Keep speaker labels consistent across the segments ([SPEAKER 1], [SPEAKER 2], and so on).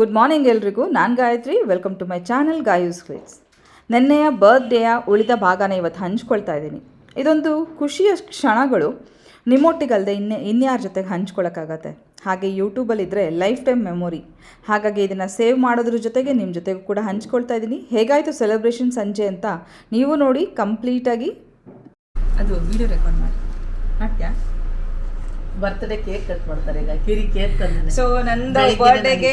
[SPEAKER 1] Good morning ಎಲ್ರಿಗೂ. ನಾನು Gayathri. Welcome to my channel Gayu's clips ನೆನ್ನೆಯ ಬರ್ತ್ಡೇಯ ಉಳಿದ ಭಾಗನ ಇವತ್ತು ಹಂಚ್ಕೊಳ್ತಾ ಇದ್ದೀನಿ. ಇದೊಂದು ಖುಷಿಯ ಕ್ಷಣಗಳು. ನಿಮ್ಮೊಟ್ಟಿಗಲ್ಲದೆ ಇನ್ನೇ ಇನ್ಯಾರ ಜೊತೆಗೆ ಹಂಚ್ಕೊಳ್ಳೋಕ್ಕಾಗತ್ತೆ ಹಾಗೆ ಯೂಟ್ಯೂಬಲ್ಲಿದ್ದರೆ ಲೈಫ್ ಟೈಮ್ ಮೆಮೊರಿ ಹಾಗಾಗಿ ಇದನ್ನು ಸೇವ್ ಮಾಡೋದ್ರ ಜೊತೆಗೆ ನಿಮ್ಮ ಜೊತೆಗೂ ಕೂಡ ಹಂಚ್ಕೊಳ್ತಾ ಇದ್ದೀನಿ. ಹೇಗಾಯಿತು ಸೆಲೆಬ್ರೇಷನ್ ಸಂಜೆ ಅಂತ ನೀವು ನೋಡಿ ಕಂಪ್ಲೀಟಾಗಿ ಅದು ವಿಡಿಯೋ ರೆಕಾರ್ಡ್ ಮಾಡಿ.
[SPEAKER 2] ಬರ್ತ್ಡೇ ಕೇಕ್ ಕಟ್ ಮಾಡ್ತಾರೆ ಈಗ ಕಿರಿ ಕೇಕ್ ತಂದಿನಿ
[SPEAKER 1] ಸೊ ನಂದು ಬರ್ಡೇಗೆ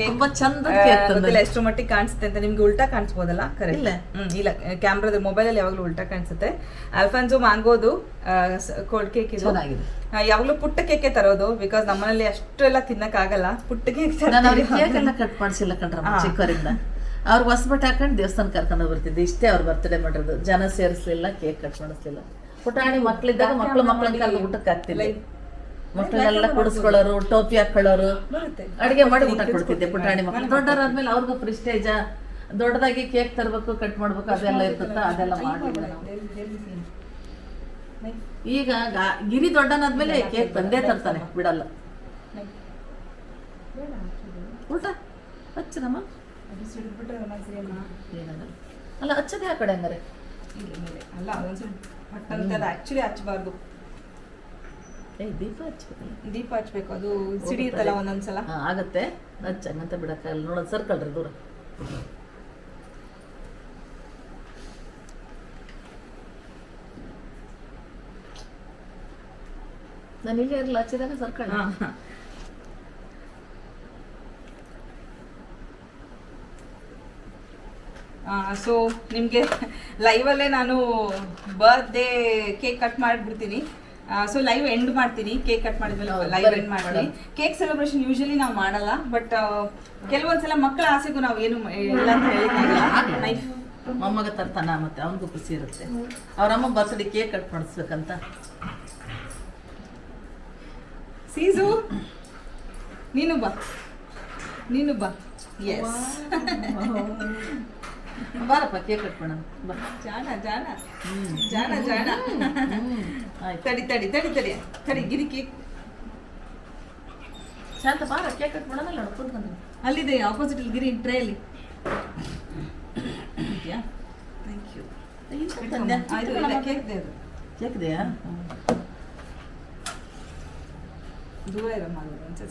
[SPEAKER 2] ತುಂಬಾ ಚಂದ ಕೇಕ್.
[SPEAKER 1] ಎಷ್ಟು ಮಟ್ಟಿಗೆ ಕಾಣಿಸುತ್ತೆ ಅಂತ ನಿಮ್ಗೆ ಉಲ್ಟಾ ಕಾಣಿಸ್ಬೋದಲ್ಲ? ಕರೆಕ್ಟ್
[SPEAKER 2] ಇಲ್ಲ.
[SPEAKER 1] ಇಲ್ಲ. ಕ್ಯಾಮ್ರಾದ ಮೊಬೈಲಲ್ಲಿ ಯಾವಾಗಲೂ ಉಲ್ಟಾ ಕಾಣಿಸುತ್ತೆ. ಅಲ್ಫಾನ್ಸೋ ಮ್ಯಾಂಗೋದು ಕೋಲ್ಡ್ ಕೇಕ್ ಇದು. ಯಾವಾಗ್ಲೂ ಪುಟ್ಟ ಕೇಕೆ ತರೋದು ಬಿಕಾಸ್ ನಮ್ಮಲ್ಲಿ ಅಷ್ಟು ಎಲ್ಲ ತಿನ್ನಕ್ ಆಗಲ್ಲ ಪುಟ್ಟ ಕೇಕ್
[SPEAKER 2] ಕೇಕ್ ಎಲ್ಲ ಕಟ್ ಮಾಡಿಸಿಲ್ಲ ಕಣ್ರಮ್ಮ ಚಿಕ್ಕವರಿಂದ. ಅವ್ರು ಹೊಸಬಟ್ಟೆ ಹಾಕೊಂಡು ದೇವಸ್ಥಾನ ಕರ್ಕೊಂಡು ಬರ್ತಿದ್ದೆ ಇಷ್ಟೇ ಅವ್ರ ಬರ್ತ್ಡೇ ಮಾಡಿರೋದು. ಜನ ಸೇರಿಸ್ಲಿಲ್ಲ ಕೇಕ್ ಕಟ್ ಮಾಡಿಸ್ಲಿಲ್ಲ. ಪುಟಾಣಿ ಮಕ್ಕಳಿದ್ದಾಗ ಮಕ್ಕಳು ಮಕ್ಕಳಿಗೆ ಕರ್ದು ಊಟಕ್ಕೆ ಹಾಕ್ತಿಲ್ಲ ಮಕ್ಕಳನ್ನೆಲ್ಲ ಕುಡಿಸ್ಕೊಳ್ಳೋರು ಟೋಪಿ ಹಾಕೊಳ್ಳೋರು.
[SPEAKER 1] ಅಡುಗೆ
[SPEAKER 2] ಅಡಿಗೆ ಮಾಡಿ ಊಟ ಕೊಡ್ತಿದ್ದೆ ಪುಟಾಣಿ ಮಕ್ಕಳು. ದೊಡ್ಡವರಾದ್ಮೇಲೆ ಅವ್ರಿಗೂ ಪ್ರಿಸ್ಟೇಜ ದೊಡ್ಡದಾಗಿ ಕೇಕ್ ತರಬೇಕು ಕಟ್ ಮಾಡ್ಬೇಕು ಅದೆಲ್ಲ ಇರ್ತತ್ತ ಅದೆಲ್ಲ ಮಾಡಿ ಈಗ ಗಿರಿ ದೊಡ್ಡನಾದ್ಮೇಲೆ ಕೇಕ್ ತಂದೇ ತರ್ತಾನೆ ಬಿಡಲ್ಲ. ಊಟ? ಹಚ್ಚನಮ್ಮ? ಅಲ್ಲ ಹಚ್ಚದೆ ಆ ಕಡೆ ಹಂಗಾರೆ
[SPEAKER 1] ಅಲ್ಲ ಅದೊಂದ್ಸಲ ಹಚ್ಚಬಾರ್ದು.
[SPEAKER 2] ದೀಪ ಹಚ್ಬೇಕು
[SPEAKER 1] ದೀಪ ಹಚ್ಬೇಕು ಅದು ಸಿಡಿಯುತ್ತಲ್ಲ ಒಂದೊಂದ್ಸಲ.
[SPEAKER 2] ಆಗತ್ತೆ. ಹಚ್ಚ ಹಂಗಂತ ಬಿಡಕ್ಕಾಗಲ್ಲ. ನೋಡೋದು ಸರ್ಕಲ್ರಿ ದೂರ. ನಾನು ಇಲ್ಲೇ ಇರಲ್ಲ ಹಚ್ಚಿದಾಗ ಸರ್ಕಲ್
[SPEAKER 1] ಸೊ ನಿಮಗೆ ಲೈವಲ್ಲೇ ನಾನು ಬರ್ತ್ಡೇ ಕೇಕ್ ಕಟ್ ಮಾಡಿಬಿಡ್ತೀನಿ. ಸೊ ಲೈವ್ ಎಂಡ್ ಮಾಡ್ತೀನಿ. ಕೇಕ್ ಕಟ್ ಮಾಡಿದ್ಮೇಲೆ ಲೈವ್ ಎಂಡ್ ಮಾಡ್ತೀನಿ.
[SPEAKER 2] ಮಾಡೋಣ.
[SPEAKER 1] ಕೇಕ್ ಸೆಲೆಬ್ರೇಷನ್ ಯೂಶಲಿ ನಾವು ಮಾಡಲ್ಲ ಬಟ್ ಕೆಲವೊಂದ್ಸಲ ಮಕ್ಕಳ ಆಸೆಗೂ ನಾವು ಏನು ಇಲ್ಲ ಅಂತ ನೈಫ್
[SPEAKER 2] ಮೊಮ್ಮಗ ತರ್ತಾನ ಮತ್ತೆ ಅವನಿಗೂ ಖುಷಿ ಇರುತ್ತೆ. ಅವ್ರ ಅಮ್ಮ ಬರ್ತ್ಡೇ ಕೇಕ್ ಕಟ್ ಮಾಡಿಸ್ಬೇಕಂತ.
[SPEAKER 1] ಸೀಸು ನೀನು ಬಾ. ನೀನು ಬಾ. ಎಸ್
[SPEAKER 2] ಬಾರಪ್ಪ ಕೇಕ್ ಕಟ್ ಮಾಡೋಣ ಬಾ.
[SPEAKER 1] ಜಾಣ ಜಾಣ. ಜಾಣ ಜಾಣ. ತಡಿ ತಡಿ ತಡಿ ತಡಿ. ತಡಿ ಗಿರಿ ಕೇಕ್.
[SPEAKER 2] ಶಾಂತ ಬಾರ ಕೇಕ್ ಕಟ್ ಮಾಡೋಣ ನೋಡು ಕುಂತ್ಕೊಂಡು
[SPEAKER 1] ಅಲ್ಲಿದೆ ಆಪೋಸಿಟ್ ಗಿರಿ ಟ್ರೇಲಿ ಥ್ಯಾಂಕ್ ಯು ಕೇಕ್ ಇದೆ ಅದು.
[SPEAKER 2] ಕೇಕ್ದೆಯಾ
[SPEAKER 1] ದೂರ ಇರಮ್ಮ ಅದು ಒಂದ್ಸಲ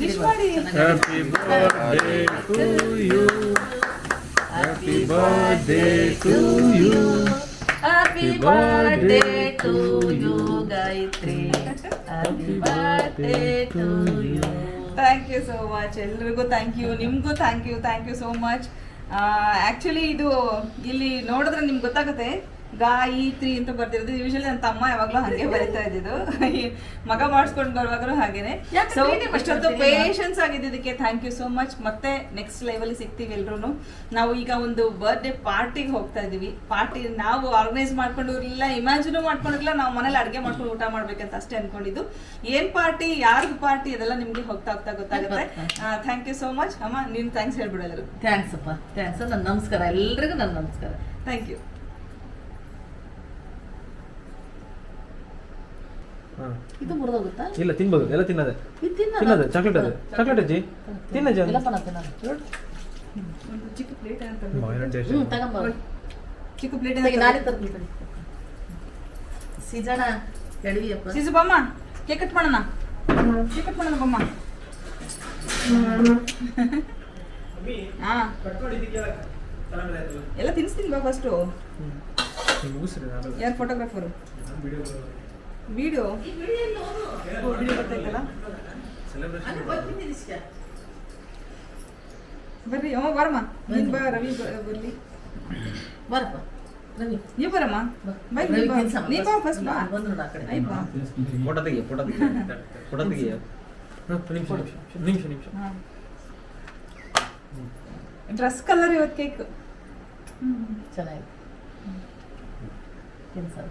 [SPEAKER 2] ಸಿಡಿ
[SPEAKER 1] Wish
[SPEAKER 2] ಬಾ,
[SPEAKER 1] ಮಾಡಿ
[SPEAKER 3] Happy birthday to you.
[SPEAKER 2] Happy birthday to you Gayatri happy birthday to you
[SPEAKER 1] thank you so much ಎಲ್ರಿಗೂ ಥ್ಯಾಂಕ್ ಯು ನಿಮಗೂ thank you thank you so much actually ಇದು ಇಲ್ಲಿ ನೋಡಿದ್ರೆ ನಿಮ್ಗೆ ಗೊತ್ತಾಗುತ್ತೆ. ಗಾಯತ್ರಿ ಅಂತ ಬರ್ತಿರೋದು. ಯೂಶಲಿ ನನ್ನ ತಮ್ಮ ಯಾವಾಗಲೂ ಹಾಗೆ ಬರೀತಾ ಇದ್ದಿದ್ದು. ಮಗ ಮಾಡಿಸ್ಕೊಂಡು ಬರುವಾಗಲೂ ಹಾಗೇನೆ. ಸೊ? ಪೇಷನ್ಸ್ ಆಗಿದ್ದಕ್ಕೆ ಥ್ಯಾಂಕ್ ಯು ಸೋ ಮಚ್ ಮತ್ತೆ ನೆಕ್ಸ್ಟ್ ಲೆವೆಲ್ ಸಿಗ್ತೀವಿ ಎಲ್ರು ನಾವು ಈಗ ಒಂದು ಬರ್ಡೇ ಪಾರ್ಟಿಗೆ ಹೋಗ್ತಾ ಇದೀವಿ ಪಾರ್ಟಿ ನಾವು ಆರ್ಗನೈಸ್ ಮಾಡ್ಕೊಂಡು ಇಲ್ಲ ಇಮ್ಯಾಜಿನು ಮಾಡ್ಕೊಂಡಿರಲಿಲ್ಲ. ನಾವು ಮನೇಲಿ ಅಡುಗೆ ಮಾಡ್ಕೊಂಡು ಊಟ ಮಾಡ್ಬೇಕಂತ ಅಷ್ಟೇ ಅನ್ಕೊಂಡಿದ್ದು. ಏನ್ ಪಾರ್ಟಿ ಯಾರ್ದು ಪಾರ್ಟಿ ಅದೆಲ್ಲ ನಿಮ್ಗೆ ಹೋಗ್ತಾ ಹೋಗ್ತಾ ಗೊತ್ತಾಗುತ್ತೆ. ಥ್ಯಾಂಕ್ ಯು ಸೋ ಮಚ್ ಅಮ್ಮ ನೀನು ಥ್ಯಾಂಕ್ಸ್ ಹೇಳ್ಬಿಡೋದ್ರು
[SPEAKER 2] ಥ್ಯಾಂಕ್ಸ್ ಅಪ್ಪ. ಥ್ಯಾಂಕ್ಸ್ ನನ್ನ ನಮಸ್ಕಾರ. ಎಲ್ರಿಗೂ ನನ್ನ ನಮಸ್ಕಾರ.
[SPEAKER 1] ಥ್ಯಾಂಕ್ ಯು
[SPEAKER 2] ಇದು ಮುರಿದೋಗುತ್ತಾ?
[SPEAKER 3] ಇಲ್ಲ ತಿನ್ಬೋದು. ಎಲ್ಲ ತಿನ್ನದೆ. ತಿನ್ನದೆ? ಚಾಕ್ಲೇಟ್ ಅದು. ಚಾಕ್ಲೇಟ್ ಅಜ್ಜಿ.
[SPEAKER 2] ತಿನ್ನ.
[SPEAKER 1] ಒಂದು ಚಿಕ್ಕ ಪ್ಲೇಟ್ ಚಿಕ್ಕ ಪ್ಲೇಟ್
[SPEAKER 2] ನಾನೇ ತರ್ತೀನಿ. ಸೀಜಣ ಎಡವಿಯಪ್ಪ
[SPEAKER 1] ಸಿಸು ಬಮ್ಮ ಕೇಕ್ ಕಟ್ ಮಾಡೋಣ? ಕೇಕ್ ಕಟ್ ಮಾಡೋಣ ಬಮ್ಮ. ಹಾ. ಎಲ್ಲ ತಿನ್ನಿಸ್ತೀನಿ ಬಾ ಫಸ್ಟು ಯಾರು ಫೋಟೋಗ್ರಾಫರು ವಿಡಿಯೋ. ವಿಡಿಯೋ ಬರ್ರಿ ಅಮ್ಮ ಬರಮ್ಮ. ನೀನ್ ಬಾ ರವಿ ಬರ್ಲಿ.
[SPEAKER 2] ಬರಪ್ಪ. ರವಿ.
[SPEAKER 1] ನೀವು ಬರಮ್ಮ.
[SPEAKER 2] ಬಾ.
[SPEAKER 1] ಬೈ
[SPEAKER 2] ರವಿ
[SPEAKER 1] ನೀ ಬಾ. ಫಸ್ಟ್ ಬಾ. ಐ ಬಾ.
[SPEAKER 4] ಫೋಟೋ ತೆಗಿ ಫೋಟೋ ತೆಗಿ ಫೋಟೋ ತೆಗಿ
[SPEAKER 3] ನಿಮಿಷ ನಿಮಿಷ
[SPEAKER 1] ಡ್ರೆಸ್ ಕಲರ್ ಇವತ್ತು ಕೇಕ್
[SPEAKER 2] ಚೆನ್ನಾಗಿದೆ. ತಿನ್ಸಲ್ಲ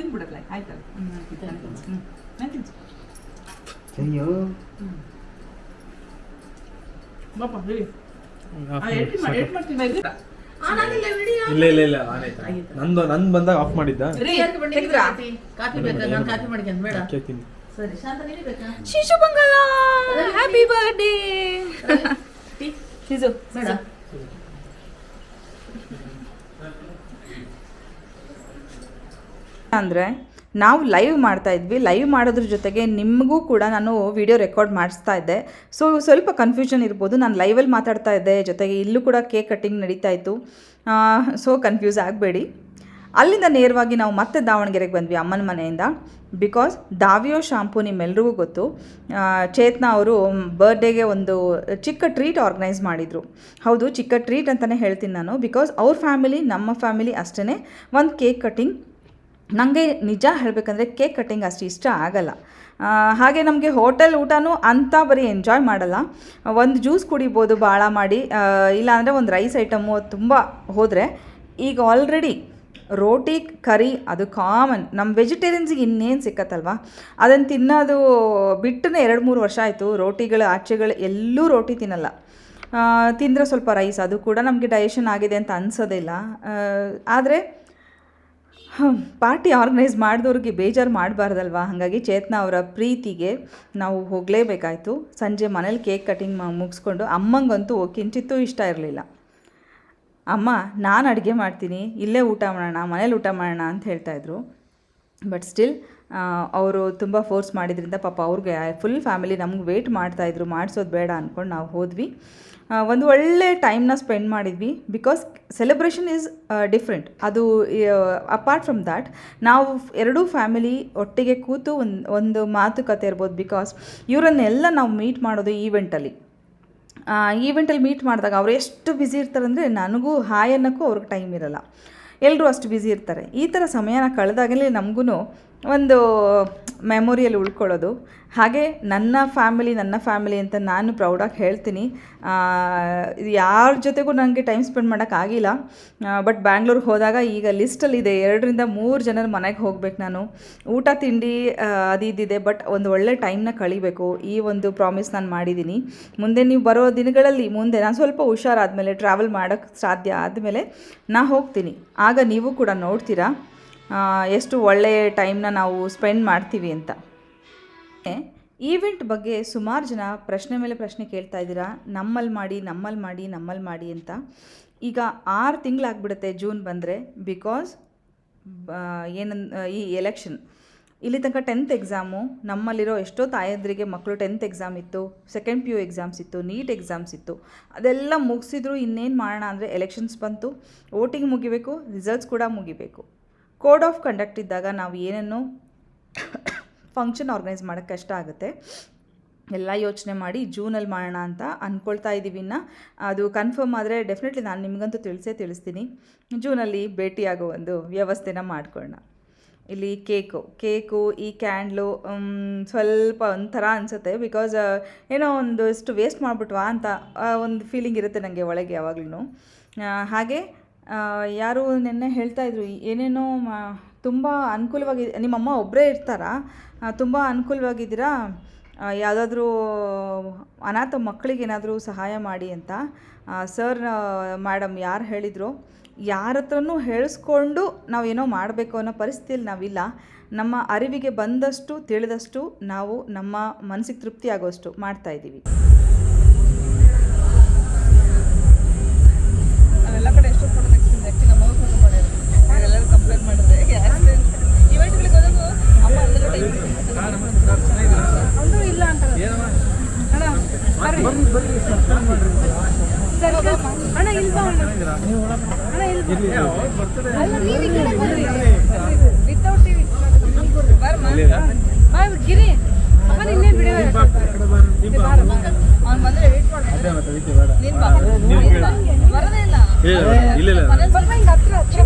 [SPEAKER 1] ತಿನ್ಬಿಡಲ್ಲ ಆಯ್ತಲ್ಲ.
[SPEAKER 4] ಅಯ್ಯೋ.
[SPEAKER 1] ಬಾಪ ಹೇಳಿ.
[SPEAKER 3] ಇಲ್ಲ ಇಲ್ಲ ಇಲ್ಲ ಆನ್ ಆಯ್ತಾ? ನಂದು ನಂದು ಬಂದಾಗ ಆಫ್ ಮಾಡಿದ್ದ?
[SPEAKER 1] ತೆಗ್ದ್ರಾ?
[SPEAKER 2] ಕಾಫಿ? ಬೇಕಾ? ನಾನು ಕಾಫಿ ಮಾಡ್ಕೊಂಡು ಬೇಡ. ಸರಿ ಶಾಂತ ನೀನು ಬೇಕಾ?
[SPEAKER 1] ಶಿಶು ಬಂಗಾಲ ಹ್ಯಾಪಿ ಬರ್ಡೇ ಶಿಶು
[SPEAKER 2] ಬೇಡ
[SPEAKER 1] ಅಂದರೆ ನಾವು ಲೈವ್ ಮಾಡ್ತಾ ಇದ್ವಿ. ಲೈವ್ ಮಾಡೋದ್ರ ಜೊತೆಗೆ ನಿಮಗೂ ಕೂಡ ನಾನು ವಿಡಿಯೋ ರೆಕಾರ್ಡ್ ಮಾಡಿಸ್ತಾ ಇದ್ದೆ. ಸೊ ಸ್ವಲ್ಪ ಕನ್ಫ್ಯೂಷನ್ ಇರ್ಬೋದು. ನಾನು ಲೈವಲ್ಲಿ ಮಾತಾಡ್ತಾ ಇದ್ದೆ. ಜೊತೆಗೆ ಇಲ್ಲೂ ಕೂಡ ಕೇಕ್ ಕಟ್ಟಿಂಗ್ ನಡೀತಾ ಇತ್ತು. ಸೊ ಕನ್ಫ್ಯೂಸ್ ಆಗಬೇಡಿ. ಅಲ್ಲಿಂದ ನೇರವಾಗಿ ನಾವು ಮತ್ತೆ ದಾವಣಗೆರೆಗೆ ಬಂದ್ವಿ ಅಮ್ಮನ ಮನೆಯಿಂದ. ಬಿಕಾಸ್ ದಾವಿಯೋ ಶಾಂಪು ನಿಮ್ಮೆಲ್ರಿಗೂ ಗೊತ್ತು. ಚೇತನಾ ಅವರು ಬರ್ಡೇಗೆ ಒಂದು ಚಿಕ್ಕ ಟ್ರೀಟ್ ಆರ್ಗನೈಸ್ ಮಾಡಿದರು. ಹೌದು, ಚಿಕ್ಕ ಟ್ರೀಟ್ ಅಂತಲೇ ಹೇಳ್ತೀನಿ ನಾನು. ಬಿಕಾಸ್ ಅವ್ರ ಫ್ಯಾಮಿಲಿ ನಮ್ಮ ಫ್ಯಾಮಿಲಿ ಅಷ್ಟೇ ಒಂದು ಕೇಕ್ ಕಟ್ಟಿಂಗ್ ನನಗೆ ನಿಜ ಹೇಳಬೇಕಂದ್ರೆ ಕೇಕ್ ಕಟ್ಟಿಂಗ್ ಅಷ್ಟು ಇಷ್ಟ ಆಗಲ್ಲ. ಹಾಗೆ ನಮಗೆ ಹೋಟೆಲ್ ಊಟನೂ ಅಂತ ಬರೀ ಎಂಜಾಯ್ ಮಾಡಲ್ಲ. ಒಂದು ಜ್ಯೂಸ್ ಕುಡಿಬೋದು ಭಾಳ ಮಾಡಿ ಇಲ್ಲಾಂದರೆ ಒಂದು ರೈಸ್ ಐಟಮು ತುಂಬ ಹೋದರೆ, ಈಗ ಆಲ್ರೆಡಿ ರೋಟಿ, ಕರಿ ಅದು ಕಾಮನ್ ನಮ್ಮ ವೆಜಿಟೇರಿಯನ್ಸಿಗೆ ಇನ್ನೇನು ಸಿಕ್ಕತ್ತಲ್ವ? ಅದನ್ನು ತಿನ್ನೋದು ಬಿಟ್ಟನೇ ಎರಡು ಮೂರು ವರ್ಷ ಆಯಿತು. ರೋಟಿಗಳು, ಆಚೆಗಳು ಎಲ್ಲೂ ರೋಟಿ ತಿನ್ನಲ್ಲ. ತಿಂದರೆ ಸ್ವಲ್ಪ ರೈಸ್ ಅದು ಕೂಡ ನಮಗೆ ಡೈಜೆಷನ್ ಆಗಿದೆ ಅಂತ ಅನ್ಸೋದಿಲ್ಲ ಆದರೆ ಪಾರ್ಟಿ ಆರ್ಗನೈಸ್ ಮಾಡಿದವ್ರಿಗೆ ಬೇಜಾರು ಮಾಡಬಾರ್ದಲ್ವಾ? ಹಾಗಾಗಿ ಚೇತನ ಅವರ ಪ್ರೀತಿಗೆ ನಾವು ಹೋಗಲೇಬೇಕಾಯಿತು. ಸಂಜೆ ಮನೇಲಿ ಕೇಕ್ ಕಟಿಂಗ್ ಮುಗಿಸ್ಕೊಂಡು ಅಮ್ಮಂಗಂತೂ ಕಿಂಚಿತ್ತೂ ಇಷ್ಟ ಇರಲಿಲ್ಲ. ಅಮ್ಮ, ನಾನು ಅಡುಗೆ ಮಾಡ್ತೀನಿ, ಇಲ್ಲೇ ಊಟ ಮಾಡೋಣ, ಮನೇಲಿ ಊಟ ಮಾಡೋಣ ಅಂತ ಹೇಳ್ತಾಯಿದ್ರು ಬಟ್ ಸ್ಟಿಲ್ ಅವರು ತುಂಬ ಫೋರ್ಸ್ ಮಾಡಿದ್ರಿಂದ ಪಾಪ ಅವ್ರಿಗೆ ಫುಲ್ ಫ್ಯಾಮಿಲಿ ನಮ್ಗೆ ವೆಯ್ಟ್ ಮಾಡ್ತಾಯಿದ್ರು ಮಾಡಿಸೋದು ಬೇಡ ಅಂದ್ಕೊಂಡು ನಾವು ಹೋದ್ವಿ. ಒಂದು ಒಳ್ಳೆ ಟೈಮ್ನ ಸ್ಪೆಂಡ್ ಮಾಡಿದ್ವಿ ಬಿಕಾಸ್ ಸೆಲೆಬ್ರೇಷನ್ ಈಸ್ ಡಿಫ್ರೆಂಟ್ ಅದು ಅಪಾರ್ಟ್ ಫ್ರಮ್ ದ್ಯಾಟ್ ನಾವು ಎರಡೂ ಫ್ಯಾಮಿಲಿ ಒಟ್ಟಿಗೆ ಕೂತು ಒಂದು ಒಂದು ಮಾತುಕತೆ ಇರ್ಬೋದು ಬಿಕಾಸ್ ಇವರನ್ನೆಲ್ಲ ನಾವು ಮೀಟ್ ಮಾಡೋದು ಈವೆಂಟಲ್ಲಿ ಈವೆಂಟಲ್ಲಿ ಮೀಟ್ ಮಾಡಿದಾಗ ಅವ್ರು ಎಷ್ಟು ಬ್ಯುಸಿ ಇರ್ತಾರೆ ಅಂದರೆ ನನಗೂ ಹಾಯ್ ಅನ್ನೋಕ್ಕೂ ಅವ್ರಿಗೆ ಟೈಮ್ ಇರಲ್ಲ. ಎಲ್ಲರೂ ಅಷ್ಟು ಬ್ಯುಸಿ ಇರ್ತಾರೆ. ಈ ಥರ ಸಮಯನ ಕಳೆದಾಗಲೇ ನಮಗೂ ಒಂದು ಮೆಮೊರಿಯಲ್ಲಿ ಉಳ್ಕೊಳ್ಳೋದು. ಹಾಗೆ ನನ್ನ ಫ್ಯಾಮಿಲಿ ನನ್ನ ಫ್ಯಾಮಿಲಿ ಅಂತ ನಾನು ಪ್ರೌಡಾಗಿ ಹೇಳ್ತೀನಿ. ಯಾರ ಜೊತೆಗೂ ನನಗೆ ಟೈಮ್ ಸ್ಪೆಂಡ್ ಮಾಡೋಕ್ಕಾಗಿಲ್ಲ ಬಟ್ ಬ್ಯಾಂಗ್ಳೂರಿಗೆ ಹೋದಾಗ ಈಗ ಲಿಸ್ಟಲ್ಲಿದೆ ಎರಡರಿಂದ ಮೂರು ಜನರ ಮನೆಗೆ ಹೋಗ್ಬೇಕು ನಾನು. ಊಟ, ತಿಂಡಿ ಅದು ಇದ್ದಿದೆ ಬಟ್ ಒಂದು ಒಳ್ಳೆ ಟೈಮ್ನ ಕಳಿಬೇಕು. ಈ ಒಂದು ಪ್ರಾಮಿಸ್ ನಾನು ಮಾಡಿದ್ದೀನಿ. ಮುಂದೆ ನೀವು ಬರೋ ದಿನಗಳಲ್ಲಿ, ಮುಂದೆ ನಾನು ಸ್ವಲ್ಪ ಹುಷಾರಾದಮೇಲೆ ಟ್ರಾವೆಲ್ ಮಾಡೋಕ್ಕೆ ಸಾಧ್ಯ ಆದಮೇಲೆ ನಾ ಹೋಗ್ತೀನಿ. ಆಗ ನೀವು ಕೂಡ ನೋಡ್ತೀರಾ? ಎಷ್ಟು ಒಳ್ಳೆಯ ಟೈಮ್ನ ನಾವು ಸ್ಪೆಂಡ್ ಮಾಡ್ತೀವಿ ಅಂತ. ಈವೆಂಟ್ ಬಗ್ಗೆ ಸುಮಾರು ಜನ ಪ್ರಶ್ನೆ ಮೇಲೆ ಪ್ರಶ್ನೆ ಕೇಳ್ತಾ ಇದ್ದೀರಾ? ನಮ್ಮಲ್ಲಿ ಮಾಡಿ ನಮ್ಮಲ್ಲಿ ಮಾಡಿ ನಮ್ಮಲ್ಲಿ ಮಾಡಿ ಅಂತ. ಈಗ ಆರು ತಿಂಗಳಾಗ್ಬಿಡುತ್ತೆ ಜೂನ್ ಬಂದರೆ ಬಿಕಾಸ್ ಏನನ್, ಈ ಎಲೆಕ್ಷನ್ ಇಲ್ಲಿ ತನಕ ಟೆಂತ್ ಎಕ್ಸಾಮು ನಮ್ಮಲ್ಲಿರೋ ಎಷ್ಟೋ ತಾಯಂದ್ರಿಗೆ ಮಕ್ಕಳು ಟೆಂತ್ ಎಕ್ಸಾಮ್ ಇತ್ತು ಸೆಕೆಂಡ್ ಪಿ ಯು ಎಕ್ಸಾಮ್ಸ್ ಇತ್ತು ನೀಟ್ ಎಕ್ಸಾಮ್ಸ್ ಇತ್ತು. ಅದೆಲ್ಲ ಮುಗಿಸಿದ್ರು ಇನ್ನೇನು ಮಾಡೋಣ ಅಂದರೆ ಎಲೆಕ್ಷನ್ಸ್ ಬಂತು. ವೋಟಿಂಗ್ ಮುಗಿಬೇಕು ರಿಸಲ್ಟ್ಸ್ ಕೂಡ ಮುಗಿಬೇಕು. ಕೋಡ್ ಆಫ್ ಕಂಡಕ್ಟ್ ಇದ್ದಾಗ ನಾವು ಏನನ್ನು ಫಂಕ್ಷನ್ ಆರ್ಗನೈಸ್ ಮಾಡೋಕ್ಕೆ ಕಷ್ಟ ಆಗುತ್ತೆ, ಎಲ್ಲ ಯೋಚನೆ ಮಾಡಿ ಜೂನಲ್ಲಿ ಮಾಡೋಣ ಅಂತ ಅಂದ್ಕೊಳ್ತಾ ಇದ್ದೀವಿ ಇನ್ನು. ಅದು ಕನ್ಫರ್ಮ್ ಆದರೆ ಡೆಫಿನೆಟ್ಲಿ ನಾನು ನಿಮಗಂತೂ ತಿಳಿಸೇ ತಿಳಿಸ್ತೀನಿ. ಜೂನಲ್ಲಿ ಭೇಟಿಯಾಗೋ ಒಂದು ವ್ಯವಸ್ಥೆನ ಮಾಡ್ಕೊಳ್ಳೋಣ. ಇಲ್ಲಿ ಕೇಕು ಕೇಕು ಈ ಕ್ಯಾಂಡ್ಲು ಸ್ವಲ್ಪ ಒಂಥರ ಅನಿಸುತ್ತೆ ಬಿಕಾಸ್ ಏನೋ ಒಂದು ಇಷ್ಟು ವೇಸ್ಟ್ ಮಾಡಿಬಿಟ್ವಾ ಅಂತ ಒಂದು ಫೀಲಿಂಗ್ ಇರುತ್ತೆ ನನಗೆ ಒಳಗೆ ಯಾವಾಗಲೂ ಹಾಗೆ ಯಾರು ನಿನ್ನೆ ಹೇಳ್ತಾ ಇದ್ರು, ಏನೇನೋ ಮಾ, ತುಂಬ ಅನುಕೂಲವಾಗಿ ನಿಮ್ಮಮ್ಮ ಒಬ್ಬರೇ ಇರ್ತಾರಾ? ತುಂಬ ಅನುಕೂಲವಾಗಿದ್ದೀರಾ? ಯಾವುದಾದ್ರೂ ಅನಾಥ ಮಕ್ಕಳಿಗೆ ಏನಾದರೂ ಸಹಾಯ ಮಾಡಿ ಅಂತ. ಸರ್ ಮೇಡಮ್ ಯಾರು ಹೇಳಿದ್ರು? ಯಾರ ಹತ್ರನೂ ಹೇಳಿಸ್ಕೊಂಡು ನಾವೇನೋ ಮಾಡಬೇಕು ಅನ್ನೋ ಪರಿಸ್ಥಿತಿಯಲ್ಲಿ ನಾವಿಲ್ಲ. ನಮ್ಮ ಅರಿವಿಗೆ ಬಂದಷ್ಟು, ತಿಳಿದಷ್ಟು ನಾವು ನಮ್ಮ ಮನಸ್ಸಿಗೆ ತೃಪ್ತಿ ಆಗೋಷ್ಟು ಮಾಡ್ತಾ ಇದ್ದೀವಿ.
[SPEAKER 5] ಅವೆಲ್ಲ ಕಡೆ ಎಷ್ಟು ಹೋದಾಗ ಅಮ್ಮ ಅಲ್ಲೆಲ್ಲ ಅವರು ಇಲ್ಲ ಅಂತ ಅಣ್ಣ ಬರ್ರಿ ಸರ್ ಅಣ್ಣ ಇಲ್ಲಿ ಬಾ ಅಣ್ಣ ಅಣ್ಣ ಇಲ್ಲಿ ಬಾ ಅಲ್ಲ ನೀವು ಈ ಕಡೆ ಬರ್ರಿ ವಿತೌಟ್ ಟಿವಿ ಬಾ ಗಿರಿ ಅಮ್ಮ ಇನ್ನೇನು ಬಿಡಿ ಅವ್ನು ಬಂದ್ರೆ ವೇಟ್ ಮಾಡ್ಬೇಕು ನೀನ್ ಬಾ ನೀನ್ ಬಾ. ಬರೋದೇ ಇಲ್ಲ
[SPEAKER 3] ಇಲ್ಲ ಇಲ್ಲ
[SPEAKER 5] ಮನೇಲಿ ಸ್ವಲ್ಪ ಹಿಂಗ್ ಹತ್ರ ಹತ್ರ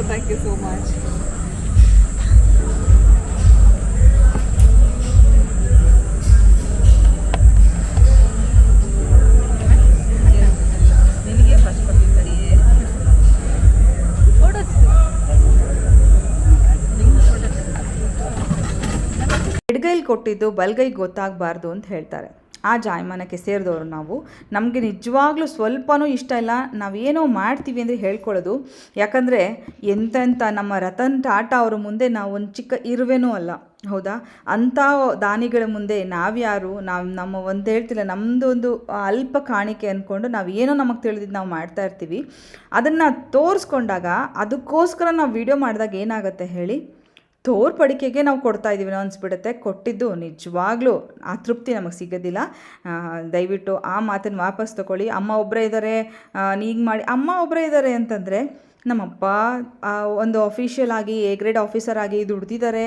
[SPEAKER 5] Birthday. Thank you so much
[SPEAKER 1] ಎಡಗೈಲಿ ಕೊಟ್ಟಿದ್ದು ಬಲ್ಗೈ ಗೊತ್ತಾಗಬಾರ್ದು ಅಂತ ಹೇಳ್ತಾರೆ ಆ ಜಾಯಮಾನಕ್ಕೆ ಸೇರಿದವರು ನಾವು. ನಮಗೆ ನಿಜವಾಗ್ಲೂ ಸ್ವಲ್ಪನೂ ಇಷ್ಟ ಇಲ್ಲ. ನಾವೇನೋ ಮಾಡ್ತೀವಿ ಅಂದರೆ ಹೇಳ್ಕೊಳ್ಳೋದು. ಯಾಕಂದರೆ ಎಂತೆಂಥ ನಮ್ಮ ರತನ್ ಟಾಟಾ ಅವರ ಮುಂದೆ ನಾವು ಒಂದು ಚಿಕ್ಕ ಇರುವೆನೂ ಅಲ್ಲ. ಹೌದಾ? ಅಂಥ ದಾನಿಗಳ ಮುಂದೆ ನಾವ್ಯಾರು? ನಾವು ನಮ್ಮ ಒಂದು ಹೇಳ್ತಿಲ್ಲ ನಮ್ಮದು ಒಂದು ಅಲ್ಪ ಕಾಣಿಕೆ ಅಂದ್ಕೊಂಡು ನಾವು ಏನೋ ನಮಗೆ ತಿಳಿದಿದ್ದು ನಾವು ಮಾಡ್ತಾ ಇರ್ತೀವಿ. ಅದನ್ನು ತೋರಿಸ್ಕೊಂಡಾಗ ಅದಕ್ಕೋಸ್ಕರ ನಾವು ವಿಡಿಯೋ ಮಾಡಿದಾಗ ಏನಾಗುತ್ತೆ ಹೇಳಿ? ತೋರ್ಪಡಿಕೆಗೆ ನಾವು ಕೊಡ್ತಾ ಇದ್ದೀವಿ ಅನಿಸ್ಬಿಡುತ್ತೆ. ಕೊಟ್ಟಿದ್ದು ನಿಜವಾಗ್ಲೂ ಆ ತೃಪ್ತಿ ನಮಗೆ ಸಿಗೋದಿಲ್ಲ. ದಯವಿಟ್ಟು ಆ ಮಾತನ್ನು ವಾಪಸ್ ತಗೊಳ್ಳಿ ಅಮ್ಮ ಒಬ್ಬರೇ ಇದ್ದಾರೆ ನೀಗೆ ಮಾಡಿ, ಅಮ್ಮ ಒಬ್ಬರೇ ಇದ್ದಾರೆ ಅಂತಂದರೆ ನಮ್ಮಪ್ಪ ಒಂದು ಅಫಿಷಿಯಲ್ ಆಗಿ ಎ ಗ್ರೇಡ್ ಆಫೀಸರ್ ಆಗಿ ದುಡ್ದಿದ್ದಾರೆ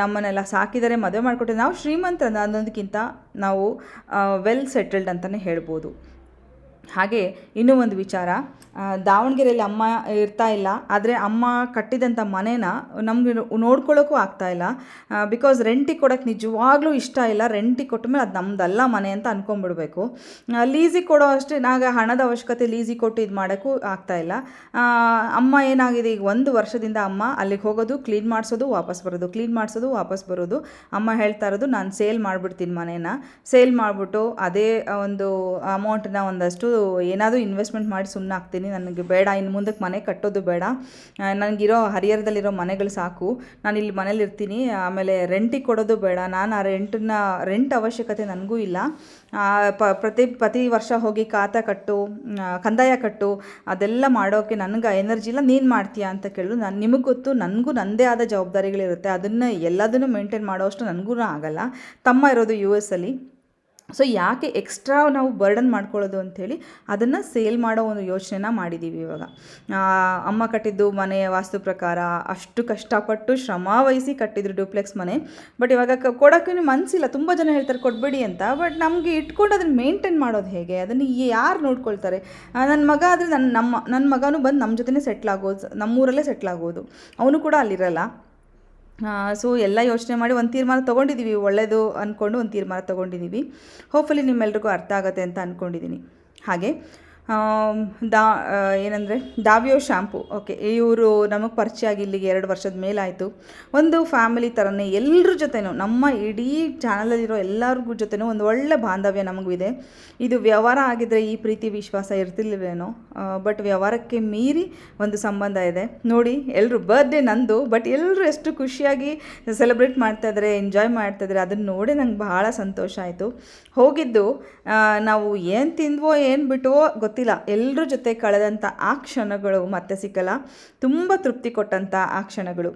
[SPEAKER 1] ನಮ್ಮನ್ನೆಲ್ಲ ಸಾಕಿದ್ದಾರೆ ಮದುವೆ ಮಾಡಿಕೊಟ್ಟಿದ್ದಾರೆ ನಾವು ಶ್ರೀಮಂತ ಅನ್ನೋದಕ್ಕಿಂತ ನಾವು ವೆಲ್ ಸೆಟಲ್ಡ್ ಅಂತಲೇ ಹೇಳ್ಬೋದು. ಹಾಗೆ ಇನ್ನೂ ಒಂದು ವಿಚಾರ. ದಾವಣಗೆರೆಯಲ್ಲಿ ಅಮ್ಮ ಇರ್ತಾ ಇಲ್ಲ, ಆದರೆ ಅಮ್ಮ ಕಟ್ಟಿದಂಥ ಮನೇನ ನಮಗೆ ನೋಡ್ಕೊಳ್ಳೋಕ್ಕೂ ಆಗ್ತಾ ಇಲ್ಲ. ಬಿಕಾಸ್ ರೆಂಟಿಗೆ ಕೊಡೋಕ್ಕೆ ನಿಜವಾಗ್ಲೂ ಇಷ್ಟ ಇಲ್ಲ. ರೆಂಟಿಗೆ ಕೊಟ್ಟ ಮೇಲೆ ಅದು ನಮ್ಮದಲ್ಲ ಮನೆ ಅಂತ ಅಂದ್ಕೊಂಬಿಡಬೇಕು ಲೀಸಿಗೆ ಕೊಡೋ ಅಷ್ಟೇ ನಾಗ ಹಣದ ಅವಶ್ಯಕತೆ ಲೀಸಿಗೆ ಕೊಟ್ಟು ಇದು ಮಾಡೋಕ್ಕೂ ಇಲ್ಲ. ಅಮ್ಮ ಏನಾಗಿದೆ ಈಗ ಒಂದು ವರ್ಷದಿಂದ ಅಮ್ಮ ಅಲ್ಲಿಗೆ ಹೋಗೋದು ಕ್ಲೀನ್ ಮಾಡಿಸೋದು, ವಾಪಸ್ ಬರೋದು ಕ್ಲೀನ್ ಮಾಡಿಸೋದು, ವಾಪಸ್ ಬರೋದು. ಅಮ್ಮ ಹೇಳ್ತಾ ಇರೋದು, ನಾನು ಸೇಲ್ ಮಾಡಿಬಿಡ್ತೀನಿ ಮನೇನ. ಸೇಲ್ ಮಾಡಿಬಿಟ್ಟು ಅದೇ ಒಂದು ಅಮೌಂಟನ್ನ ಒಂದಷ್ಟು ಏನಾದರೂ ಇನ್ವೆಸ್ಟ್ಮೆಂಟ್ ಮಾಡಿ ಸುಮ್ಮನೆ ಹಾಕ್ತೀನಿ. ನನಗೆ ಬೇಡ. ಇನ್ನು ಮುಂದಕ್ಕೆ ಮನೆ ಕಟ್ಟೋದು ಬೇಡ. ನನಗಿರೋ ಹರಿಹರದಲ್ಲಿರೋ ಮನೆಗಳು ಸಾಕು. ನಾನು ಇಲ್ಲಿ ಮನೇಲಿ ಇರ್ತೀನಿ. ಆಮೇಲೆ ರೆಂಟಿಗೆ ಕೊಡೋದು ಬೇಡ. ನಾನು ಆ ರೆಂಟನ್ನ ರೆಂಟ್ ಅವಶ್ಯಕತೆ ನನಗೂ ಇಲ್ಲ. ಪ, ಪ್ರತಿ ಪ್ರತಿ ವರ್ಷ ಹೋಗಿ ಖಾತ ಕಟ್ಟು ಕಂದಾಯ ಕಟ್ಟು, ಅದೆಲ್ಲ ಮಾಡೋಕ್ಕೆ ನನಗೆ ಎನರ್ಜಿ ಇಲ್ಲ. ನೀನು ಮಾಡ್ತೀಯಾ ಅಂತ ಕೇಳಿದ್ರು. ನಾನು, ನಿಮಗೆ ಗೊತ್ತು, ನನಗೂ ನನ್ನದೇ ಆದ ಜವಾಬ್ದಾರಿಗಳಿರುತ್ತೆ. ಅದನ್ನು ಎಲ್ಲದನ್ನು ಮೇಂಟೈನ್ ಮಾಡೋಷ್ಟು ನನಗೂ ಆಗಲ್ಲ. ತಮ್ಮ ಇರೋದು ಯು ಎಸ್ ಅಲ್ಲಿ. ಸೊ ಯಾಕೆ ಎಕ್ಸ್ಟ್ರಾ ನಾವು ಬರ್ಡನ್ ಮಾಡ್ಕೊಳ್ಳೋದು ಅಂಥೇಳಿ ಅದನ್ನು ಸೇಲ್ ಮಾಡೋ ಒಂದು ಯೋಚನೆನ ಮಾಡಿದ್ದೀವಿ ಇವಾಗ. ಅಮ್ಮ ಕಟ್ಟಿದ್ದು ಮನೆಯ ವಾಸ್ತು ಪ್ರಕಾರ ಅಷ್ಟು ಕಷ್ಟಪಟ್ಟು ಶ್ರಮ ವಹಿಸಿ ಕಟ್ಟಿದ್ರು ಡ್ಯೂಪ್ಲೆಕ್ಸ್ ಮನೆ ಬಟ್ ಇವಾಗ ಕೊಡೋಕ್ಕೂ ಮನಸ್ಸಿಲ್ಲ ತುಂಬ ಜನ ಹೇಳ್ತಾರೆ ಕೊಡಬೇಡಿ ಅಂತ ಬಟ್ ನಮಗೆ ಇಟ್ಕೊಂಡು ಅದನ್ನು ಮೇಂಟೈನ್ ಮಾಡೋದು ಹೇಗೆ? ಅದನ್ನು ಯಾರು ನೋಡ್ಕೊಳ್ತಾರೆ? ನನ್ನ ಮಗ ಆದರೆ ನನ್ನ ನಮ್ಮ ನನ್ನ ಮಗನೂ ಬಂದು ನಮ್ಮ ಜೊತೆನೇ ಸೆಟ್ಲ್ ಆಗೋದು, ನಮ್ಮೂರಲ್ಲೇ ಸೆಟ್ಲ್ ಆಗೋದು. ಅವನು ಕೂಡ ಅಲ್ಲಿರಲ್ಲ. ಸೊ ಎಲ್ಲ ಯೋಚನೆ ಮಾಡಿ ಒಂದು ತೀರ್ಮಾನ ತೊಗೊಂಡಿದ್ದೀವಿ ಒಳ್ಳೆಯದು ಅಂದ್ಕೊಂಡು ಒಂದು ತೀರ್ಮಾನ ತೊಗೊಂಡಿದ್ದೀವಿ ಹೋಪ್ಫುಲಿ ನಿಮ್ಮೆಲ್ರಿಗೂ ಅರ್ಥ ಆಗುತ್ತೆ ಅಂತ ಅಂದ್ಕೊಂಡಿದ್ದೀನಿ ಹಾಗೆ ದಾ ಏನಂದರೆ, ದಾವಿಯೋ ಶ್ಯಾಂಪು ಓಕೆ, ಇವರು ನಮಗೆ ಪರಿಚಯ ಆಗಿ ಇಲ್ಲಿಗೆ ಎರಡು ವರ್ಷದ ಮೇಲಾಯಿತು. ಒಂದು ಫ್ಯಾಮಿಲಿ ಥರನೇ ಎಲ್ಲರ ಜೊತೆನೂ, ನಮ್ಮ ಇಡೀ ಚಾನಲಲ್ಲಿರೋ ಎಲ್ಲರಿಗೂ ಜೊತೆನೂ ಒಂದು ಒಳ್ಳೆ ಬಾಂಧವ್ಯ ನಮಗೂ ಇದೆ. ಇದು ವ್ಯವಹಾರ ಆಗಿದ್ದರೆ ಈ ಪ್ರೀತಿ, ವಿಶ್ವಾಸ ಇರ್ತಿಲ್ವೇನೋ ಬಟ್ ವ್ಯವಹಾರಕ್ಕೆ ಮೀರಿ ಒಂದು ಸಂಬಂಧ ಇದೆ. ನೋಡಿ ಎಲ್ಲರೂ ಬರ್ಡೇ ನಂದು, ಬಟ್ ಎಲ್ಲರೂ ಎಷ್ಟು ಖುಷಿಯಾಗಿ ಸೆಲೆಬ್ರೇಟ್ ಮಾಡ್ತಾ ಇದ್ದಾರೆ ಎಂಜಾಯ್ ಮಾಡ್ತಾ ಇದ್ದಾರೆ ಅದನ್ನು ನೋಡಿ ನಂಗೆ ಬಹಳ ಸಂತೋಷ ಆಯಿತು. ಹೋಗಿದ್ದು ನಾವು ಏನು ತಿಂದ್ವೋ, ಏನು ಬಿಟ್ಟವೋ ಗೊತ್ತಿಲ್ಲ. ಎಲ್ಲರ ಜೊತೆ ಕಳೆದಂಥ ಆ ಕ್ಷಣಗಳು ಮತ್ತೆ ಸಿಕ್ಕಲ್ಲ. ತುಂಬ ತೃಪ್ತಿ ಕೊಟ್ಟಂಥ ಆ ಕ್ಷಣಗಳು.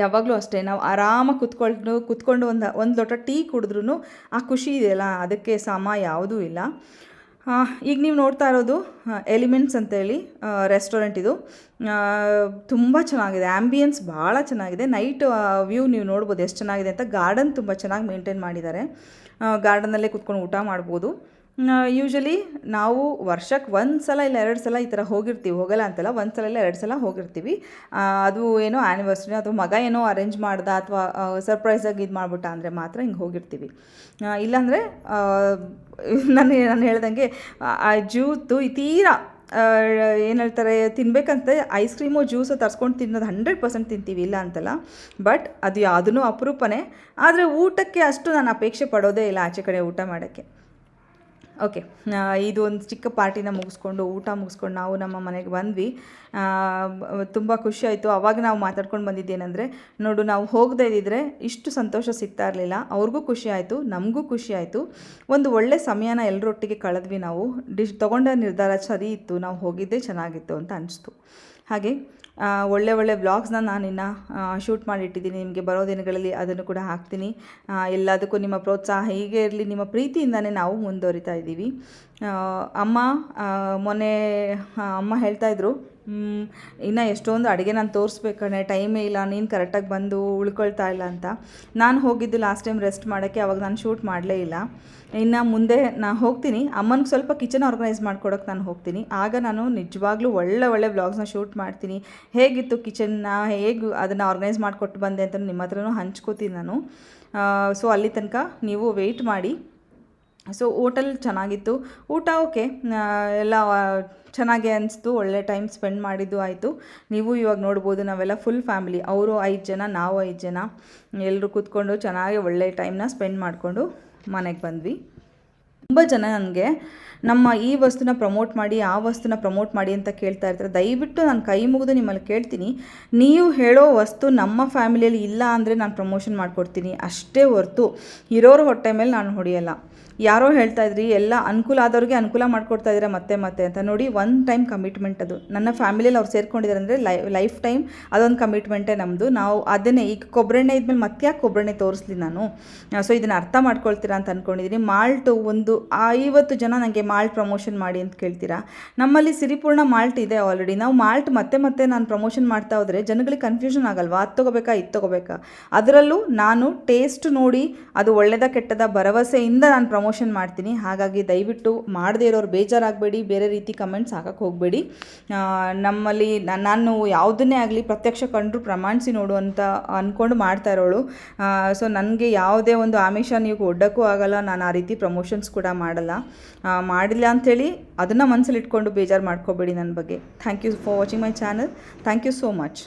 [SPEAKER 1] ಯಾವಾಗಲೂ ಅಷ್ಟೇ, ನಾವು ಆರಾಮಾಗಿ ಕುತ್ಕೊಂಡು ಕುತ್ಕೊಂಡು ಒಂದು ಒಂದು ಲೋಟ ಟೀ ಕುಡಿದ್ರೂ ಆ ಖುಷಿ ಇದೆಯಲ್ಲ, ಅದಕ್ಕೆ ಸಮ ಯಾವುದೂ ಇಲ್ಲ. ಈಗ ನೀವು ನೋಡ್ತಾ ಇರೋದು ಎಲಿಮೆಂಟ್ಸ್ ಅಂತೇಳಿ ರೆಸ್ಟೋರೆಂಟ್ ಇದು. ತುಂಬ ಚೆನ್ನಾಗಿದೆ. ಆ್ಯಂಬಿಯನ್ಸ್ ಭಾಳ ಚೆನ್ನಾಗಿದೆ. ನೈಟ್ ವ್ಯೂ ನೀವು ನೋಡ್ಬೋದು ಎಷ್ಟು ಚೆನ್ನಾಗಿದೆ ಅಂತ. ಗಾರ್ಡನ್ ತುಂಬ ಚೆನ್ನಾಗಿ ಮೇಂಟೈನ್ ಮಾಡಿದ್ದಾರೆ. ಗಾರ್ಡನಲ್ಲೇ ಕುತ್ಕೊಂಡು ಊಟ ಮಾಡ್ಬೋದು. ಯೂಶಲಿ ನಾವು ವರ್ಷಕ್ಕೆ ಒಂದು ಸಲ ಇಲ್ಲ ಎರಡು ಸಲ ಈ ಥರ ಹೋಗಿರ್ತೀವಿ. ಹೋಗಲ್ಲ ಅಂತಲ್ಲ, ಒಂದು ಸಲ ಇಲ್ಲ ಎರಡು ಸಲ ಹೋಗಿರ್ತೀವಿ. ಅದು ಏನೋ ಆ್ಯನಿವರ್ಸರಿ ಅಥವಾ ಮಗ ಏನೋ ಅರೇಂಜ್ ಮಾಡ್ದ ಅಥವಾ ಸರ್ಪ್ರೈಸಾಗಿ ಇದು ಮಾಡಿಬಿಟ್ಟ ಅಂದರೆ ಮಾತ್ರ ಹಿಂಗೆ ಹೋಗಿರ್ತೀವಿ. ಇಲ್ಲಾಂದರೆ ನಾನು ನಾನು ಹೇಳ್ದಂಗೆ, ಆ ಜ್ಯೂತು ಈ ತೀರಾ ಏನು ಹೇಳ್ತಾರೆ, ತಿನ್ಬೇಕಂತ ಐಸ್ ಕ್ರೀಮು ಜ್ಯೂಸು ತರ್ಸ್ಕೊಂಡು ತಿನ್ನೋದು ಹಂಡ್ರೆಡ್ ಪರ್ಸೆಂಟ್ ತಿಂತೀವಿ, ಇಲ್ಲ ಅಂತಲ್ಲ. ಬಟ್ ಅದು ಯಾವುದೂ ಅಪರೂಪನೇ. ಆದರೆ ಊಟಕ್ಕೆ ಅಷ್ಟು ನಾನು ಅಪೇಕ್ಷೆ ಪಡೋದೇ ಇಲ್ಲ ಆಚೆ ಕಡೆ ಊಟ ಮಾಡೋಕ್ಕೆ. ಓಕೆ. ಇದು ಒಂದು ಚಿಕ್ಕ ಪಾರ್ಟಿನ ಮುಗಿಸ್ಕೊಂಡು, ಊಟ ಮುಗಿಸ್ಕೊಂಡು ನಾವು ನಮ್ಮ ಮನೆಗೆ ಬಂದ್ವಿ. ತುಂಬ ಖುಷಿ ಆಯಿತು. ಅವಾಗ ನಾವು ಮಾತಾಡ್ಕೊಂಡು ಬಂದಿದ್ದೇನೆಂದರೆ, ನೋಡು, ನಾವು ಹೋಗದೇ ಇದ್ದಿದ್ರೆ ಇಷ್ಟು ಸಂತೋಷ ಸಿಗ್ತಾ ಇರಲಿಲ್ಲ. ಅವ್ರಿಗೂ ಖುಷಿ ಆಯಿತು, ನಮಗೂ ಖುಷಿ ಆಯಿತು. ಒಂದು ಒಳ್ಳೆ ಸಮಯನ ಎಲ್ಲರೊಟ್ಟಿಗೆ ಕಳೆದ್ವಿ ನಾವು. ಡಿಶ್ ತೊಗೊಂಡ ನಿರ್ಧಾರ ಸರಿ ಇತ್ತು. ನಾವು ಹೋಗಿದ್ದೇ ಚೆನ್ನಾಗಿತ್ತು ಅಂತ ಅನಿಸ್ತು. ಹಾಗೆ ಒಳ್ಳೆ ಒಳ್ಳೆ ವ್ಲಾಗ್ಸ್ನ ಇನ್ನು ಶೂಟ್ ಮಾಡಿಟ್ಟಿದ್ದೀನಿ. ನಿಮಗೆ ಬರೋ ದಿನಗಳಲ್ಲಿ ಅದನ್ನು ಕೂಡ ಹಾಕ್ತೀನಿ. ಎಲ್ಲದಕ್ಕೂ ನಿಮ್ಮ ಪ್ರೋತ್ಸಾಹ ಹೀಗೆ ಇರಲಿ. ನಿಮ್ಮ ಪ್ರೀತಿಯಿಂದನೇ ನಾವು ಮುಂದುವರಿತಾ ಇದ್ದೀವಿ ಅಮ್ಮ ಮೊನ್ನೆ ಅಮ್ಮ ಹೇಳ್ತಾಯಿದ್ರು ಇನ್ನು ಎಷ್ಟೊಂದು ಅಡುಗೆ ನಾನು ತೋರಿಸ್ಬೇಕಣೆ ಟೈಮೇ ಇಲ್ಲ, ನೀನು ಕರೆಕ್ಟಾಗಿ ಬಂದು ಉಳ್ಕೊಳ್ತಾ ಇಲ್ಲ ಅಂತ. ನಾನು ಹೋಗಿದ್ದು ಲಾಸ್ಟ್ ಟೈಮ್ ರೆಸ್ಟ್ ಮಾಡೋಕ್ಕೆ, ಅವಾಗ ನಾನು ಶೂಟ್ ಮಾಡಲೇ ಇಲ್ಲ. ಇನ್ನು ಮುಂದೆ ನಾನು ಹೋಗ್ತೀನಿ. ಅಮ್ಮನಿಗೆ ಸ್ವಲ್ಪ ಕಿಚನ್ ಆರ್ಗನೈಸ್ ಮಾಡ್ಕೊಡೋಕೆ ನಾನು ಹೋಗ್ತೀನಿ. ಆಗ ನಾನು ನಿಜವಾಗ್ಲೂ ಒಳ್ಳೆ ಒಳ್ಳೆ ಬ್ಲಾಗ್ಸ್ನ ಶೂಟ್ ಮಾಡ್ತೀನಿ. ಹೇಗಿತ್ತು ಕಿಚನ್ನ ಹೇಗೆ ಅದನ್ನು ಆರ್ಗನೈಸ್ ಮಾಡಿಕೊಟ್ಟು ಬಂದೆ ಅಂತ ನಿಮ್ಮ ಹತ್ರನೂ ಹಂಚ್ಕೋತೀನಿ ನಾನು. ಸೊ ಅಲ್ಲಿ ತನಕ ನೀವು ವೆಯ್ಟ್ ಮಾಡಿ. ಸೊ ಹೋಟೆಲ್ ಚೆನ್ನಾಗಿತ್ತು. ಊಟ ಓಕೆ ಎಲ್ಲ ಚೆನ್ನಾಗೆ ಚೆನ್ನಾಗೇ ಅನಿಸ್ತು. ಒಳ್ಳೆ ಟೈಮ್ ಸ್ಪೆಂಡ್ ಮಾಡಿದ್ದು ಆಯಿತು. ನೀವು ಇವಾಗ ನೋಡ್ಬೋದು, ನಾವೆಲ್ಲ ಫುಲ್ ಫ್ಯಾಮಿಲಿ ಅವರು ಐದು ಜನ, ನಾವು ಐದು ಜನ. ಎಲ್ಲರೂ ಕೂತ್ಕೊಂಡು ಚೆನ್ನಾಗಿ ಒಳ್ಳೆ ಟೈಮ್ನ ಸ್ಪೆಂಡ್ ಮಾಡಿಕೊಂಡು ಮನೆಗೆ ಬಂದ್ವಿ. ತುಂಬ ಜನ ನನಗೆ, ನಮ್ಮ ಈ ವಸ್ತುನ ಪ್ರಮೋಟ್ ಮಾಡಿ, ಆ ವಸ್ತುನ ಪ್ರಮೋಟ್ ಮಾಡಿ ಅಂತ ಕೇಳ್ತಾ ಇರ್ತಾರೆ. ದಯವಿಟ್ಟು ನಾನು ಕೈ ಮುಗಿದು ನಿಮ್ಮಲ್ಲಿ ಕೇಳ್ತೀನಿ. ನೀವು ಹೇಳೋ ವಸ್ತು ನಮ್ಮ ಫ್ಯಾಮಿಲಿಯಲ್ಲಿ ಇಲ್ಲ ಅಂದರೆ ನಾನು ಪ್ರಮೋಷನ್ ಮಾಡಿಕೊಡ್ತೀನಿ. ಅಷ್ಟೇ ಹೊರತು. ಇರೋರ ಹೊಟ್ಟೆ ಮೇಲೆ ನಾನು ಹೊಡೆಯಲ್ಲ. ಯಾರೋ ಹೇಳ್ತಾ ಇದ್ರಿ, ಎಲ್ಲ ಅನುಕೂಲ ಆದವ್ರಿಗೆ ಅನುಕೂಲ ಮಾಡ್ಕೊಡ್ತಾ ಇದ್ದೀರಾ ಮತ್ತೆ ಮತ್ತೆ ಅಂತ ನೋಡಿ ಒನ್ ಟೈಮ್ ಕಮಿಟ್ಮೆಂಟ್ ಅದು. ನನ್ನ ಫ್ಯಾಮಿಲಿಯಲ್ಲಿ ಅವ್ರು ಸೇರ್ಕೊಂಡಿದ್ದಾರೆ ಅಂದರೆ ಲೈ ಲೈಫ್ ಟೈಮ್ ಅದೊಂದು ಕಮಿಟ್ಮೆಂಟೇ ನಮ್ಮದು ನಾವು ಅದನ್ನೇ, ಈಗ ಕೊಬ್ಬರೆಣ್ಣೆ ಇದ್ಮೇಲೆ ಮತ್ತೆ ಯಾಕೆ ಕೊಬ್ಬರೆಣ್ಣೆ ತೋರಿಸ್ಲಿ ನಾನು? ಸೊ ಇದನ್ನು ಅರ್ಥ ಮಾಡ್ಕೊಳ್ತೀರಾ ಅಂತ ಅಂದ್ಕೊಂಡಿದ್ದೀನಿ ಮಾಲ್ಟು ಒಂದು ಐವತ್ತು ಜನ ನನಗೆ ಮಾಲ್ಟ್ ಪ್ರಮೋಷನ್ ಮಾಡಿ ಅಂತ ಕೇಳ್ತೀರಾ? ನಮ್ಮಲ್ಲಿ ಸಿರಿಪೂರ್ಣ ಮಾಲ್ಟ್ ಇದೆ ಆಲ್ರೆಡಿ ನಾವು ಮಾಲ್ಟ್ ಮತ್ತೆ ಮತ್ತೆ ನಾನು ಪ್ರಮೋಷನ್ ಮಾಡ್ತಾ ಹೋದರೆ ಜನಗಳಿಗೆ ಕನ್ಫ್ಯೂಷನ್ ಆಗಲ್ವಾ? ಅದು ತೊಗೋಬೇಕಾ, ಇದು ತೊಗೋಬೇಕಾ? ಅದರಲ್ಲೂ ನಾನು ಟೇಸ್ಟ್ ನೋಡಿ, ಅದು ಒಳ್ಳೆಯದ ಕೆಟ್ಟದ ಭರವಸೆಯಿಂದ ನಾನು ಪ್ರಮೋಷನ್ ಮಾಡ್ತೀನಿ. ಹಾಗಾಗಿ ದಯವಿಟ್ಟು ಮಾಡದೇ ಇರೋರು ಬೇಜಾರಾಗಬೇಡಿ. ಬೇರೆ ರೀತಿ ಕಮೆಂಟ್ಸ್ ಹಾಕಕ್ಕೆ ಹೋಗಬೇಡಿ. ನಮ್ಮಲ್ಲಿ ನಾನು ಯಾವುದನ್ನೇ ಆಗಲಿ ಪ್ರತ್ಯಕ್ಷ ಕಂಡ್ರು ಪ್ರಮಾಣಿಸಿ ನೋಡು ಅಂತ ಅಂದ್ಕೊಂಡು ಮಾಡ್ತಾ ಇರೋಳು. ಸೊ ನನಗೆ ಯಾವುದೇ ಒಂದು ಆಮಿಷ ನೀವು ಒಡ್ಡಕ್ಕೂ ಆಗಲ್ಲ. ನಾನು ಆ ರೀತಿ ಪ್ರಮೋಷನ್ಸ್ ಕೂಡ ಮಾಡಲ್ಲ. ಮಾಡಿಲ್ಲ ಅಂಥೇಳಿ ಅದನ್ನು ಮನಸ್ಸಲ್ಲಿ ಇಟ್ಕೊಂಡು ಬೇಜಾರು ಮಾಡ್ಕೋಬೇಡಿ ನನ್ನ ಬಗ್ಗೆ. Thank you for watching my channel thank you so much